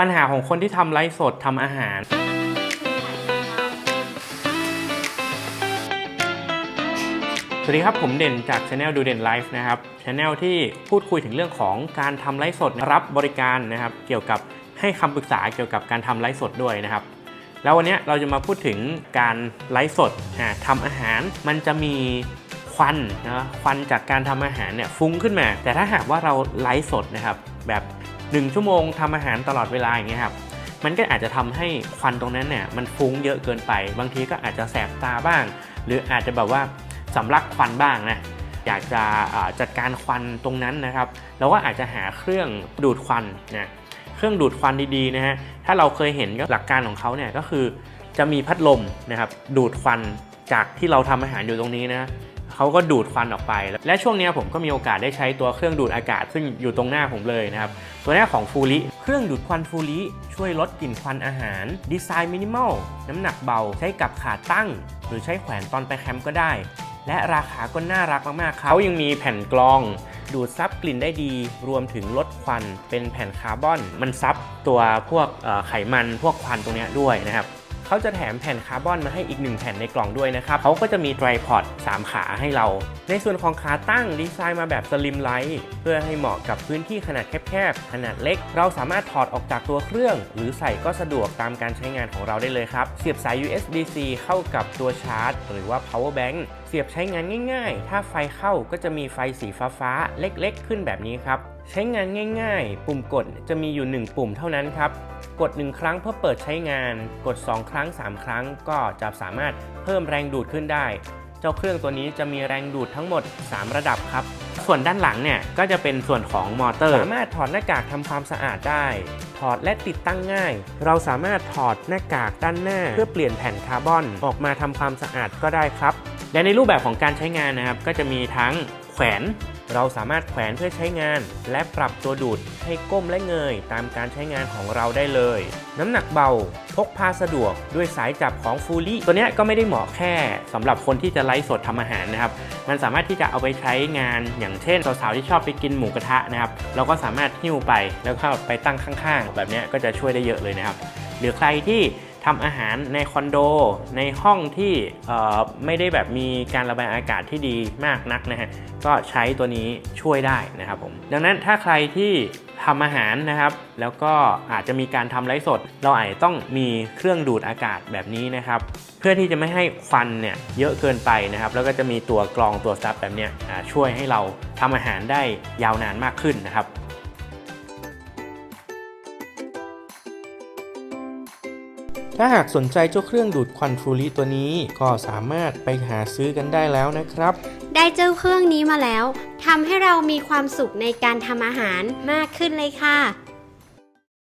ปัญหาของคนที่ทำไลฟ์สดทำอาหาร สวัสดีครับ ผมเด่นจาก Channel ดูเด่นไลฟ์นะครับ Channel ที่พูดคุยถึงเรื่องของการทำไลฟ์สดรับบริการนะครับ เกี่ยวกับให้คำปรึกษาเกี่ยวกับการทำไลฟ์สดด้วยนะครับ แล้ววันนี้เราจะมาพูดถึงการไลฟ์สดทำอาหารมันจะมีควันนะควันจากการทำอาหารเนี่ยฟุ้งขึ้นมา แต่ถ้าหากว่าเราไลฟ์สดนะครับแบบ 1 ชั่วโมงทำอาหารตลอดเวลาอย่างเงี้ยครับมันก็อาจจะทำให้ควันตรงนั้นเนี่ยมันฟุ้งเยอะเกินไป บางทีก็อาจจะแสบตาบ้าง หรืออาจจะแบบว่าสำลักควันบ้างนะอยากจะจัดการควันตรงนั้นนะครับเราก็อาจจะหาเครื่องดูดควันนะเครื่องดูดควันดีๆนะฮะถ้าเราเคยเห็นก็หลักการของเขาเนี่ยก็คือจะมีพัดลมนะครับดูดควันจากที่เราทำอาหารอยู่ตรงนี้นะ เขาก็ดูดควันออกไป และช่วงนี้ผมก็มีโอกาสได้ใช้ตัวเครื่องดูดอากาศซึ่งอยู่ตรงหน้าผมเลยนะครับ ตัวนี้ของฟูลิเครื่องดูดควันฟูลิช่วยลดกลิ่นควันอาหาร ดีไซน์มินิมอลน้ำหนักเบาใช้กับขาตั้ง หรือใช้แขวนตอนไปแคมป์ก็ได้ และราคาก็น่ารักมากๆครับเขายังมีแผ่นกรองดูดซับกลิ่นได้ดี รวมถึงลดควันเป็นแผ่นคาร์บอน มันซับตัวพวกไขมันพวกควันตรงนี้ด้วยนะครับ เขาจะแถมแผ่นคาร์บอนมาให้อีก 1 แผ่นในกล่องด้วยนะครับเขาก็จะมีไตรพอด3 ขาให้เรา ในส่วนของขาตั้งดีไซน์มาแบบสลิมไลท์เพื่อให้เหมาะกับพื้นที่ขนาดแคบๆ ขนาดเล็ก เราสามารถถอดออกจากตัวเครื่อง หรือใส่ก็สะดวกตามการใช้งานของเราได้เลยครับ เสียบสาย USB-C เข้ากับตัวชาร์จ หรือว่า power bank เสียบใช้งานง่ายๆ ถ้าไฟเข้าก็จะมีไฟสีฟ้าๆ เล็กๆ ขึ้นแบบนี้ครับ ใช้งานง่ายๆ ปุ่มกดจะมีอยู่ 1 ปุ่มเท่านั้นครับ กด 1 ครั้งเพื่อเปิดใช้งาน กด 2 ครั้ง 3 ครั้งก็จะสามารถเพิ่มแรงดูดขึ้นได้ เจ้าเครื่องตัวนี้จะมีแรงดูดทั้งหมด 3 ระดับครับ ส่วนด้านหลังเนี่ยก็จะเป็นส่วนของมอเตอร์ สามารถถอดหน้ากากทำความสะอาดได้ถอดและติดตั้งง่าย เราสามารถถอดหน้ากากด้านหน้า เพื่อเปลี่ยนแผ่นคาร์บอนออกมาทำความสะอาดก็ได้ครับ และในรูปแบบของการใช้งานนะครับ ก็จะมีทั้งแขวนเราสามารถแขวนเพื่อใช้งาน และปรับตัวดูดให้ก้มและเงย ตามการใช้งานของเราได้เลย น้ำหนักเบา พกพาสะดวกด้วยสายจับของฟูลี่ตัวเนี้ยก็ไม่ได้เหมาะแค่สำหรับคนที่จะไลฟ์สดทำอาหารนะครับ มันสามารถที่จะเอาไปใช้งานอย่างเช่นสาวๆที่ชอบไปกินหมูกระทะนะครับเราก็สามารถหิ้วไปแล้วก็ไปตั้งข้างๆ แบบนี้ก็จะช่วยได้เยอะเลยนะครับหรือใครที่ ทำอาหารในคอนโด ในห้องที่ไม่ได้แบบมีการระบายอากาศที่ดีมากนักนะฮะก็ใช้ตัวนี้ช่วยได้นะครับผมดังนั้นถ้าใครที่ทำอาหารนะครับ แล้วก็อาจจะมีการทำไลฟ์สด เราอาจจะต้องมีเครื่องดูดอากาศแบบนี้นะครับ เพื่อที่จะไม่ให้ควันเนี่ยเยอะเกินไปนะครับ แล้วก็จะมีตัวกรองตัวซับแบบเนี้ยช่วยให้เราทำอาหารได้ยาวนานมากขึ้นนะครับ ถ้าหากสนใจเจ้าเครื่องดูดควันฟูริตัวนี้ก็สามารถไปหาซื้อกันได้แล้วนะครับ ได้เจ้าเครื่องนี้มาแล้วทำให้เรามีความสุขในการทำอาหารมากขึ้นเลยค่ะ